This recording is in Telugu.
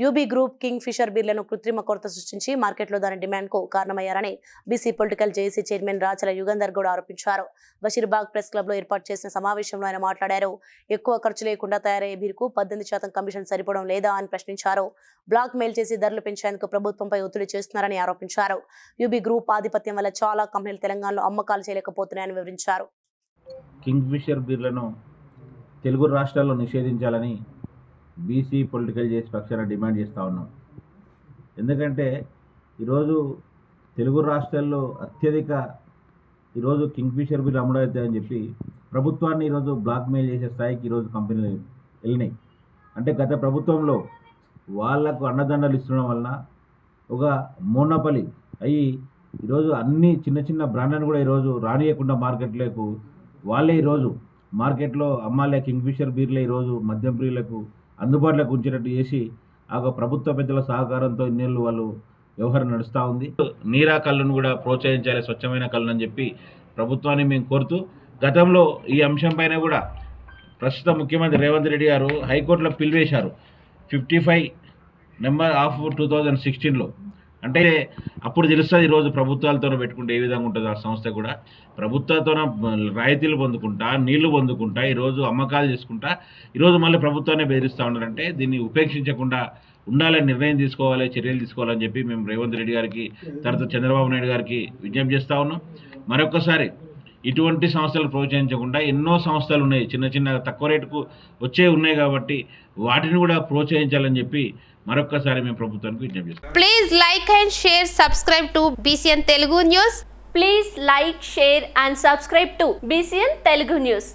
యూబీ గ్రూప్ కింగ్ ఫిషర్ బీర్లను కృత్రిమ కొరత సృష్టించి మార్కెట్లో దాని డిమాండ్కు కారణమయ్యారని BC political JAC chairman Rachala Yugandhar Goud ఆరోపించారు. బషీర్బాగ్ ప్రెస్ క్లబ్లో ఏర్పాటు చేసిన సమావేశంలో ఆయన మాట్లాడారు. ఎక్కువ ఖర్చు లేకుండా తయారయ్యే బీర్కు పద్దెనిమిది శాతం కమిషన్ సరిపోవడం లేదా అని ప్రశ్నించారు. బ్లాక్ మెయిల్ చేసి ధరలు పెంచేందుకు ప్రభుత్వంపై ఒత్తిడి చేస్తున్నారని ఆరోపించారు. యూబీ గ్రూప్ ఆధిపత్యం వల్ల చాలా కంపెనీలు తెలంగాణలో అమ్మకాలు చేయలేకపోతున్నాయని వివరించారు. కింగ్ ఫిషర్ బీర్లను తెలుగు రాష్ట్రాల్లో నిషేధించాలని బీసీ పొలిటికల్ చేసి పక్షాన డిమాండ్ చేస్తూ ఉన్నాం. ఎందుకంటే ఈరోజు తెలుగు రాష్ట్రాల్లో అత్యధిక ఈరోజు కింగ్ ఫిషర్ బీర్లు అమ్ముడవుతాయని చెప్పి ప్రభుత్వాన్ని ఈరోజు బ్లాక్మెయిల్ చేసే స్థాయికి ఈరోజు కంపెనీలు వెళ్ళినాయి. అంటే గత ప్రభుత్వంలో వాళ్ళకు అన్నదండలు ఇస్తుండడం వలన ఒక మోనపలి అయ్యి ఈరోజు అన్ని చిన్న చిన్న బ్రాండ్లను కూడా ఈరోజు రానియకుండా మార్కెట్లకు వాళ్ళే ఈరోజు మార్కెట్లో అమ్మాలే కింగ్ఫిషర్ బీర్లే ఈరోజు మద్యం ప్రియులకు అందుబాటులోకి ఉంచేటట్టు చేసి ఆ ప్రభుత్వ పెద్దల సహకారంతో ఇన్నేళ్ళు వాళ్ళు వ్యవహారం నడుస్తూ ఉంది. నీరా కళ్ళను కూడా ప్రోత్సహించాలి స్వచ్ఛమైన కళ్ళను అని చెప్పి ప్రభుత్వాన్ని మేము కోరుతూ గతంలో ఈ అంశంపైన కూడా ప్రస్తుత ముఖ్యమంత్రి రేవంత్ రెడ్డి గారు హైకోర్టులో పిలివేశారు. Fifty five number of two thousand సిక్స్టీన్లో అంటే అప్పుడు తెలుస్తుంది ఈరోజు ప్రభుత్వాలతో పెట్టుకుంటే ఏ విధంగా ఉంటుంది ఆ సంస్థ కూడా. ప్రభుత్వాలతో రాయితీలు పొందుకుంటా నీళ్ళు పొందుకుంటా ఈరోజు అమ్మకాలు చేసుకుంటా ఈరోజు మళ్ళీ ప్రభుత్వాన్ని బెదిరిస్తూ ఉన్నారంటే దీన్ని ఉపేక్షించకుండా ఉండాలని నిర్ణయం తీసుకోవాలి చర్యలు తీసుకోవాలని చెప్పి మేము రేవంత్ రెడ్డి గారికి తర్వాత చంద్రబాబు నాయుడు గారికి విజ్ఞప్తి చేస్తూ ఉన్నాం. మరొకసారి ఇటువంటి సంస్థలు ప్రోత్సహించకుండా ఎన్నో సంస్థలు ఉన్నాయి. చిన్న చిన్న తక్కువ రేటుకు వచ్చే ఉన్నాయి కాబట్టి వాటిని కూడా ప్రోత్సహించాలని చెప్పి మరొక్కసారి మేము ప్రభుత్వానికి విజ్ఞప్తి చేస్తాం like and share subscribe to BCN Telugu news please like share and subscribe to BCN Telugu news